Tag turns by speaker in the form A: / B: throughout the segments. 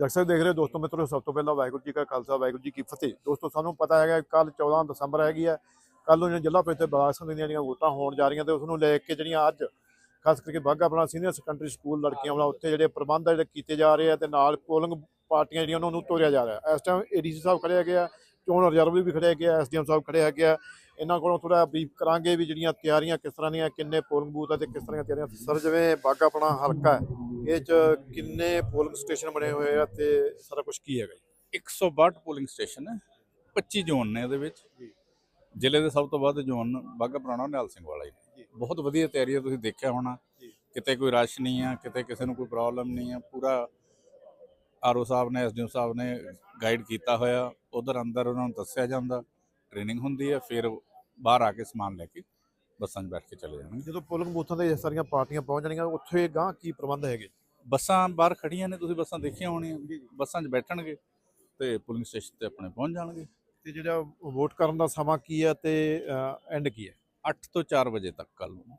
A: ਜਗਸਾਂ ਦੇਖ ਰਹੇ ਹੋ ਦੋਸਤੋ ਮਿੱਤਰੋ, ਸਭ ਤੋਂ ਪਹਿਲਾਂ ਵਾਹਿਗੁਰੂ ਜੀ ਕਾ ਖਾਲਸਾ, ਵਾਹਿਗੁਰੂ ਜੀ ਕੀ ਫਤਿਹ। ਦੋਸਤੋ, ਸਾਨੂੰ ਪਤਾ ਹੈਗਾ ਕੱਲ 14 ਦਸੰਬਰ ਹੈਗੀ ਹੈ। ਕੱਲ ਨੂੰ ਜ਼ਿਲ੍ਹਾ ਪ੍ਰੀਸ਼ਦ ਬਲਾਕ ਸੰਘ ਦੀਆਂ ਜਿਹੜੀਆਂ ਵੋਟਾਂ ਹੋਣ ਜਾ ਰਹੀਆਂ ਤੇ ਉਸ ਨੂੰ ਲੈ ਕੇ ਜਿਹੜੀਆਂ ਅੱਜ ਖਾਸ ਕਰਕੇ ਬਾਗਾ ਆਪਣਾ ਸੀਨੀਅਰ ਸੈਕੰਡਰੀ ਸਕੂਲ ਲੜਕੀਆਂ ਵਾਲਾ ਉੱਥੇ ਜਿਹੜੇ ਪ੍ਰਬੰਧ ਆ ਜਿਹੜੇ ਕੀਤੇ ਜਾ ਰਹੇ ਆ ਤੇ ਨਾਲ ਪੋਲਿੰਗ ਪਾਰਟੀਆਂ ਜਿਹੜੀਆਂ ਉਹਨਾਂ ਨੂੰ ਤੋਰਿਆ ਜਾ ਰਿਹਾ। ਇਸ ਟਾਈਮ ਏਡੀਸੀ ਸਾਹਿਬ ਖੜੇ ਹੈਗੇ ਆ, ਚੋਣ ਰਿਜ਼ਰਵ ਵੀ ਖੜੇ ਹੈਗੇ ਆ ਐਸਡੀਐਮ ਸਾਹਿਬ ਖੜੇ ਹੈਗੇ ਆ। ਇਹਨਾਂ ਕੋਲੋਂ ਥੋੜਾ ਬਰੀਫ ਕਰਾਂਗੇ ਵੀ ਜਿਹੜੀਆਂ ਤਿਆਰੀਆਂ ਕਿਸ ਤਰ੍ਹਾਂ ਦੀਆਂ ਕਿੰਨੇ ਪੋਲਿੰਗ ਬੂਥ ਆ ਤੇ ਕਿਸ ਤਰ੍ਹਾਂ ਦੀਆਂ ਤਿਆਰੀਆਂ। ਸਰ ਜਿਵੇਂ ਬਾਗਾ ਆਪਣਾ ਹਲਕਾ ਹੈ ਇਹ ਚ ਕਿੰਨੇ ਪੋਲਿੰਗ ਸਟੇਸ਼ਨ ਬਣੇ ਹੋਏ ਆ ਤੇ ਸਾਰਾ ਕੁਝ ਕੀ ਹੈਗਾ ਜੀ?
B: 162 ਪੋਲਿੰਗ ਸਟੇਸ਼ਨ ਹੈ 25 ਜ਼ੋਨ ਨੇ ਇਹਦੇ ਵਿੱਚ। ਜ਼ਿਲ੍ਹੇ ਦੇ ਸਭ ਤੋਂ ਵੱਧ ਜ਼ੋਨ ਬਾਗਾ ਪੁਰਾਣਾ ਨਿਹਾਲ ਸਿੰਘ ਵਾਲਾ ਹੀ ਬਹੁਤ ਵਧੀਆ ਤਿਆਰੀ ਹੈ ਤੁਸੀਂ ਦੇਖਿਆ ਹੋਣਾ। ਕਿਤੇ ਕੋਈ ਰਸ਼ ਨਹੀਂ ਆ ਕਿਤੇ ਕਿਸੇ ਨੂੰ ਕੋਈ ਪ੍ਰੋਬਲਮ ਨਹੀਂ ਆ। ਪੂਰਾ ਆਰਓ ਸਾਹਿਬ ਨੇ ਐਸਡੀਓ ਸਾਹਿਬ ਨੇ ਗਾਈਡ ਕੀਤਾ ਹੋਇਆ। ਉਧਰ ਅੰਦਰ ਉਹਨਾਂ ਨੂੰ ਦੱਸਿਆ ਜਾਂਦਾ। ਟ੍ਰੇਨਿੰਗ ਹੁੰਦੀ ਹੈ ਫਿਰ ਬਾਹਰ ਆ ਕੇ ਸਮਾਨ ਲੈ ਕੇ ਬੱਸਾਂ 'ਚ ਬੈਠ ਕੇ ਚਲੇ ਜਾਣਗੇ।
A: ਜਦੋਂ ਪੋਲਿੰਗ ਬੂਥਾਂ ਤੇ ਸਾਰੀਆਂ ਪਾਰਟੀਆਂ ਪਹੁੰਚ ਜਾਣਗੀਆਂ ਉੱਥੇ ਗਾਂ ਕੀ ਪ੍ਰਬੰਧ ਹੈਗੇ?
B: ਬੱਸਾਂ ਬਾਹਰ ਖੜੀਆਂ ਨੇ ਤੁਸੀਂ ਬੱਸਾਂ ਦੇਖੀਆਂ ਹੋਣੀਆਂ ਬੱਸਾਂ 'ਚ ਬੈਠਣਗੇ ਤੇ ਪੋਲਿੰਗ ਸਟੇਸ਼ਨ ਤੇ ਆਪਣੇ ਪਹੁੰਚ ਜਾਣਗੇ।
A: ਤੇ ਜਿਹੜਾ ਵੋਟ ਕਰਨ ਦਾ ਸਮਾਂ ਕੀ ਹੈ ਤੇ ਐਂਡ ਕੀ ਹੈ?
B: 8 ਤੋਂ 4 ਵਜੇ ਤੱਕ ਕੱਲ ਨੂੰ।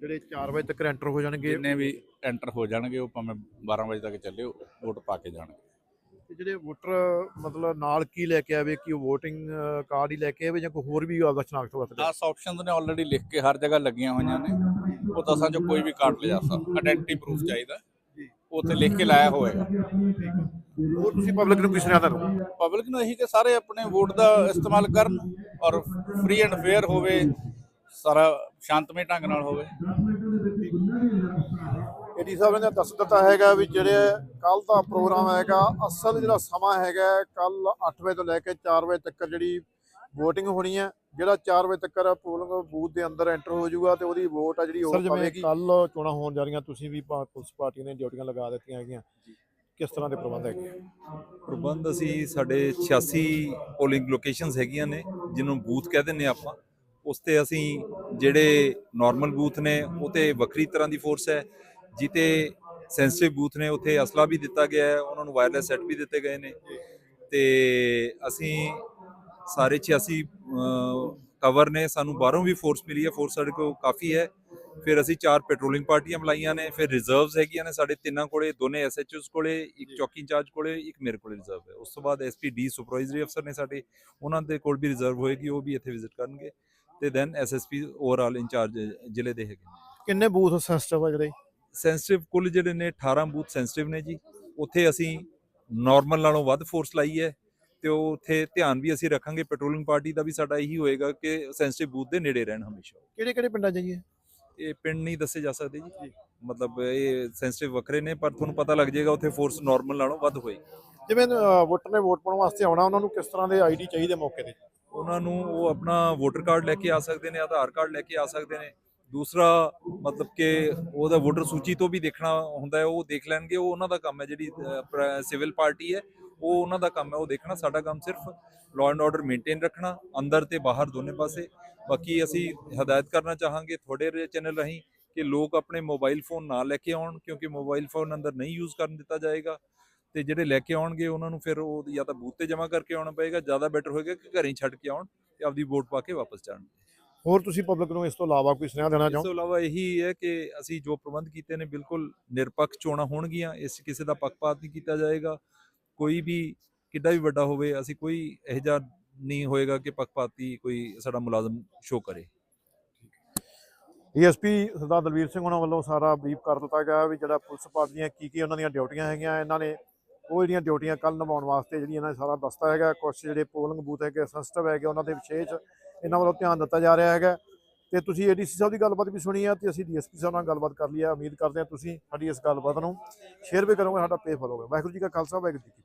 A: ਜਿਹੜੇ 4 ਵਜੇ ਤੱਕ ਐਂਟਰ ਹੋ ਜਾਣਗੇ।
B: ਜਿੰਨੇ ਵੀ ਐਂਟਰ ਹੋ ਜਾਣਗੇ ਉਹ ਭਾਵੇਂ 12 ਵਜੇ ਤੱਕ ਚੱਲੇ ਵੋਟ ਪਾ ਕੇ ਜਾਣਗੇ।
A: ਤੇ ਜਿਹੜੇ ਵੋਟਰ ਮਤਲਬ ਨਾਲ ਕੀ ਲੈ ਕੇ ਆਵੇ ਕਿ ਉਹ VOTING ਕਾਰਡ ਹੀ ਲੈ ਕੇ ਆਵੇ ਜਾਂ ਕੋਈ ਹੋਰ ਵੀ ਆਪਦਾ ਸ਼ਨਾਖਤ ਵਰਤ
B: 10 ਆਪਸ਼ਨਸ ਨੇ ਆਲਰੇਡੀ ਲਿਖ ਕੇ ਹਰ ਜਗ੍ਹਾ ਲੱਗੀਆਂ ਹੋਈਆਂ ਨੇ। ਉਹ ਦਸਾਂ ਚੋਂ ਕੋਈ ਵੀ ਕਾਰਡ ਲਿਜਾ ਸਕਦਾ। ਆਇਡੈਂਟੀ ਪ੍ਰੂਫ ਚਾਹੀਦਾ। ਉੱਥੇ ਲਿਖ ਕੇ ਲਾਇਆ ਹੋਏਗਾ
A: ਹੋਰ ਤੁਸੀਂ ਪਬਲਿਕ ਨੂੰ ਕੀ ਸੁਣਿਆ ਤੁਹਾਨੂੰ
B: ਪਬਲਿਕ ਨੂੰ ਇਹੀ ਕਿ ਸਾਰੇ ਆਪਣੇ ਵੋਟ ਦਾ ਇਸਤੇਮਾਲ ਕਰਨ ਔਰ ਫ੍ਰੀ ਐਂਡ ਫੇਅਰ ਹੋਵੇ ਸਾਰਾ ਸ਼ਾਂਤਮਈ ਢੰਗ ਨਾਲ ਹੋਵੇ।
A: ਏਡੀ ਸਾਹਿਬ ਨੇ ਦੱਸ ਦਿੱਤਾ ਹੈਗਾ ਵੀ ਜਿਹੜੇ ਕੱਲ ਦਾ ਪ੍ਰੋਗਰਾਮ ਹੈਗਾ ਅਸਲ ਜਿਹੜਾ ਸਮਾਂ ਹੈਗਾ ਕੱਲ 8 ਵਜੇ ਤੋਂ ਲੈ ਕੇ 4 ਵਜੇ ਤੱਕ ਜਿਹੜੀ VOTING ਹੋਣੀ ਹੈ ਜਿਹੜਾ 4 ਵਜੇ ਤੱਕ ਪੋਲਿੰਗ ਬੂਥ ਦੇ ਅੰਦਰ ਐਂਟਰ ਹੋ ਜਾਊਗਾ ਤੇ ਉਹਦੀ ਵੋਟ ਆ ਜਿਹੜੀ ਉਹ ਪਵੇਗੀ। ਕੱਲ ਚੋਣਾਂ ਹੋਣ ਜਾ ਰਹੀਆਂ ਤੁਸੀਂ ਵੀ ਪੁਲਿਸ ਪਾਰਟੀ ਨੇ ਡਿਊਟੀਆਂ ਲਗਾ ਦਿੱਤੀਆਂ ਹੈਗੀਆਂ। ਕਿਸ ਤਰ੍ਹਾਂ ਦੇ ਪ੍ਰਬੰਧ ਹੈਗੇ?
C: ਪ੍ਰਬੰਧ ਅਸੀਂ ਸਾਡੇ 86 ਪੋਲਿੰਗ ਲੋਕੇਸ਼ਨਸ ਹੈਗੀਆਂ ਨੇ ਜਿਹਨੂੰ ਬੂਥ ਕਹਿ ਦਿੰਨੇ ਆਪਾਂ। ਉਸ ਤੇ ਅਸੀਂ ਜਿਹੜੇ ਨਾਰਮਲ ਬੂਥ ਨੇ ਉਹ ਤੇ ਵੱਖਰੀ ਤਰ੍ਹਾਂ ਦੀ ਫੋਰਸ ਹੈ। ਜਿੱਤੇ ਸੈਂਸਿਟਿਵ ਬੂਥ ਨੇ ਉੱਥੇ ਅਸਲਾ ਵੀ ਦਿੱਤਾ ਗਿਆ ਹੈ ਉਹਨਾਂ ਨੂੰ ਵਾਇਰਲੈਸ ਸੈੱਟ ਵੀ ਦਿੱਤੇ ਗਏ ਨੇ। ਤੇ ਅਸੀਂ ਸਾਰੇ 86 ਕਵਰ ਨੇ ਸਾਨੂੰ ਬਾਹਰੋਂ ਵੀ ਫੋਰਸ ਮਿਲੀ ਹੈ। ਫੋਰਸ ਸਾਡੇ ਕੋਲ ਕਾਫੀ ਹੈ। ਫਿਰ ਅਸੀਂ ਚਾਰ ਪੈਟਰੋਲਿੰਗ ਪਾਰਟੀਆਂ ਬੁਲਾਈਆਂ ਨੇ ਫਿਰ ਰਿਜ਼ਰਵਸ ਹੈਗੀਆਂ ਨੇ ਸਾਡੇ ਤਿੰਨਾਂ ਕੋਲੇ ਦੋਨੇ ਐਸਐਚਓਸ ਕੋਲੇ ਇੱਕ ਚੌਕੀ ਇੰਚਾਰਜ ਕੋਲੇ ਇੱਕ ਮੇਰੇ ਕੋਲੇ ਰਿਜ਼ਰਵ ਹੈ। ਉਸ ਤੋਂ ਬਾਅਦ ਐਸਪੀਡੀ ਸੁਪਰਵਾਈਜ਼ਰੀ ਅਫਸਰ ਨੇ ਸਾਡੇ ਉਹਨਾਂ ਦੇ ਕੋਲ ਵੀ ਰਿਜ਼ਰਵ ਹੋਏਗੀ ਉਹ ਵੀ ਇੱਥੇ ਵਿਜ਼ਿਟ ਕਰਨਗੇ। ਤੇ ਦੈਨ ਐਸਐਸਪੀ ਓਵਰਆਲ ਇੰਚਾਰਜ ਜ਼ਿਲ੍ਹੇ ਦੇ ਹੈਗੇ
A: ਕਿੰਨੇ ਬੂਥ ਸੈਂਸਿਟਿਵ ਆ ਜਿਹੜੇ?
C: ਸੈਂਸਿਟਿਵ ਕੁੱਲ ਜਿਹੜੇ ਨੇ 18 ਬੂਥ ਸੈਂਸਿਟਿਵ ਨੇ ਜੀ। ਉੱਥੇ ਅਸੀਂ ਨਾਰਮਲ ਨਾਲੋਂ ਵੱਧ ਫੋਰਸ ਲਾਈ ਹੈ ਤੇ ਉਹ ਉੱਥੇ ਧਿਆਨ ਵੀ ਅਸੀਂ ਰੱਖਾਂਗੇ। ਪੈਟਰੋਲਿੰਗ ਪਾਰਟੀ ਦਾ ਵੀ ਸਾਡਾ ਇਹੀ ਹੋਏਗਾ ਕਿ ਸੈਂਸਿਟਿਵ ਬੂਥ ਦੇ ਨੇੜੇ ਰਹਿਣ ਹਮੇਸ਼ਾ।
A: ਕਿਹੜੇ ਕਿਹੜੇ ਪਿੰਡਾਂ 'ਚ ਜੀ
C: ਇਹ? ਪਿੰਡ ਨਹੀਂ ਦੱਸੇ ਜਾ ਸਕਦੇ ਜੀ। ਮਤਲਬ ਇਹ ਸੈਂਸਿਟਿਵ ਵੱਖਰੇ ਨੇ ਪਰ ਤੁਹਾਨੂੰ ਪਤਾ ਲੱਗ ਜਾਏਗਾ ਉੱਥੇ ਫੋਰਸ ਨਾਰਮਲ ਨਾਲੋਂ ਵੱਧ ਹੋਏਗੀ
A: ਜਿਵੇਂ ਵੋਟਰ ਨੇ ਵੋਟ ਪਾਉਣ ਵਾਸਤੇ ਆਉਣਾ ਉਹਨਾਂ ਨੂੰ ਕਿਸ ਤਰ੍ਹਾਂ ਦੇ ਆਈਡੀ ਚਾਹੀਦੇ ਮੌਕੇ ਤੇ?
C: ਉਹਨਾਂ ਨੂੰ ਉਹ ਆਪਣਾ ਵੋਟਰ ਕਾਰਡ ਲੈ ਕੇ ਆ ਸਕਦੇ ਨੇ ਆਧਾਰ ਕਾਰਡ ਲੈ ਕੇ ਆ ਸਕਦੇ ਨੇ। ਦੂਸਰਾ ਮਤਲਬ ਕਿ ਉਹਦਾ ਵੋਟਰ ਸੂਚੀ ਤੋਂ ਵੀ ਦੇਖਣਾ ਹੁੰਦਾ ਹੈ, ਉਹ ਦੇਖ ਲੈਣਗੇ, ਉਹ ਉਹਨਾਂ ਦਾ ਕੰਮ ਹੈ ਜਿਹੜੀ ਸਿਵਲ ਪਾਰਟੀ ਹੈ, ਉਹ ਉਹਨਾਂ ਦਾ ਕੰਮ ਹੈ, ਉਹ ਦੇਖਣਾ, ਸਾਡਾ ਕੰਮ ਸਿਰਫ ਲਾਅ ਐਂਡ ਆਰਡਰ ਮੇਨਟੇਨ ਰੱਖਣਾ, ਅੰਦਰ ਤੇ ਬਾਹਰ ਦੋਨੇ ਪਾਸੇ। ਬਾਕੀ ਅਸੀਂ ਹਦਾਇਤ ਕਰਨਾ ਚਾਹਾਂਗੇ ਤੁਹਾਡੇ ਚੈਨਲ ਰਾਹੀਂ ਕਿ ਲੋਕ ਆਪਣੇ ਮੋਬਾਈਲ ਫੋਨ ਨਾ ਲੈ ਕੇ ਆਉਣ, ਕਿਉਂਕਿ ਮੋਬਾਈਲ ਫੋਨ ਅੰਦਰ ਨਹੀਂ ਯੂਜ਼ ਕਰਨ ਦਿੱਤਾ ਜਾਏਗਾ। ਤੇ ਜਿਹੜੇ ਲੈ ਕੇ ਆਉਣਗੇ, ਉਹਨਾਂ ਨੂੰ ਫਿਰ ਉਹ ਜਾਂ ਤਾਂ ਬੂਥ ਤੇ ਜਮ੍ਹਾਂ ਕਰਕੇ ਆਉਣਾ ਪਏਗਾ, ਜ਼ਿਆਦਾ ਬੈਟਰ ਹੋਏਗਾ ਕਿ ਘਰੇ ਹੀ ਛੱਡ ਕੇ ਆਉਣ ਤੇ ਆਪਦੀ ਵੋਟ ਪਾ ਕੇ ਵਾਪਸ ਜਾਣ।
A: ਹੋਰ ਤੁਸੀਂ ਪਬਲਿਕ ਨੂੰ ਇਸ ਤੋਂ ਇਲਾਵਾ ਕੋਈ ਸੁਨੇਹਾ ਦੇਣਾ
C: ਇਸ
A: ਚਾਹੋ?
C: ਤੋਂ ਇਲਾਵਾ ਇਹੀ ਹੈ ਕਿ ਅਸੀਂ ਜੋ ਪ੍ਰਬੰਧ ਕੀਤੇ ਨੇ ਬਿਲਕੁਲ ਨਿਰਪੱਖ ਚੋਣਾਂ ਹੋਣਗੀਆਂ ਇਸ ਕਿਸੇ ਦਾ ਪੱਖਪਾਤ ਨਹੀਂ ਕੀਤਾ ਜਾਏਗਾ। ਕੋਈ ਵੀ ਕਿੱਡਾ ਵੀ ਵੱਡਾ ਹੋਵੇ ਅਸੀਂ ਕੋਈ ਇਹੋ ਜਿਹਾ ਨਹੀਂ ਹੋਏਗਾ ਕਿ ਪੱਖਪਾਤੀ ਕੋਈ ਸਾਡਾ ਮੁਲਾਜ਼ਮ ਸ਼ੋ ਕਰੇ।
A: ਡੀਐਸਪੀ ਸਰਦਾਰ ਦਲਵੀਰ ਸਿੰਘ ਉਹਨਾਂ ਵੱਲੋਂ ਸਾਰਾ ਬਰੀਫ ਕਰ ਦਿੱਤਾ ਗਿਆ ਵੀ ਜਿਹੜਾ ਪੁਲਿਸ ਪਾਰਟੀ ਦੀਆਂ ਕੀ ਕੀ ਉਹਨਾਂ ਦੀਆਂ ਡਿਊਟੀਆਂ ਹੈਗੀਆਂ ਇਹਨਾਂ ਨੇ ਉਹ ਜਿਹੜੀਆਂ ਡਿਊਟੀਆਂ ਕੱਲ ਨਿਭਾਉਣ ਵਾਸਤੇ ਜਿਹੜੀ ਇਹਨਾਂ ਨੇ ਸਾਰਾ ਦੱਸਤਾ ਹੈਗਾ ਕੁਝ ਜਿਹੜੇ ਪੋਲਿੰਗ ਬੂਥ ਹੈਗੇ ਸੈਂਸਿਟਿਵ ਹੈਗੇ ਉਹਨਾਂ ਦੇ ਵਿਸ਼ੇਸ਼ ਇਹਨਾਂ ਵੱਲੋਂ ਧਿਆਨ ਦਿੱਤਾ ਜਾ ਰਿਹਾ ਹੈਗਾ। ਤੇ ਤੁਸੀਂ ਏਡੀਸੀ ਸਾਹਿਬ ਦੀ ਗੱਲਬਾਤ ਵੀ ਸੁਣੀ ਆ ਤੇ ਅਸੀਂ ਡੀਐਸਪੀ ਸਾਹਿਬ ਨਾਲ ਗੱਲਬਾਤ ਕਰ ਲਈ ਆ। ਉਮੀਦ ਕਰਦੇ ਹਾਂ ਤੁਸੀਂ ਸਾਡੀ ਇਸ ਗੱਲਬਾਤ ਨੂੰ ਸ਼ੇਅਰ ਵੀ ਕਰੋਗੇ, ਸਾਡਾ ਪੇ ਫਲੋਗੇ ਵਾਹਿਗੁਰੂ ਜੀ ਕਾ ਖਾਲਸਾ, ਵਾਹਿਗੁਰੂ ਜੀ ਕੀ ਫਤਿਹ।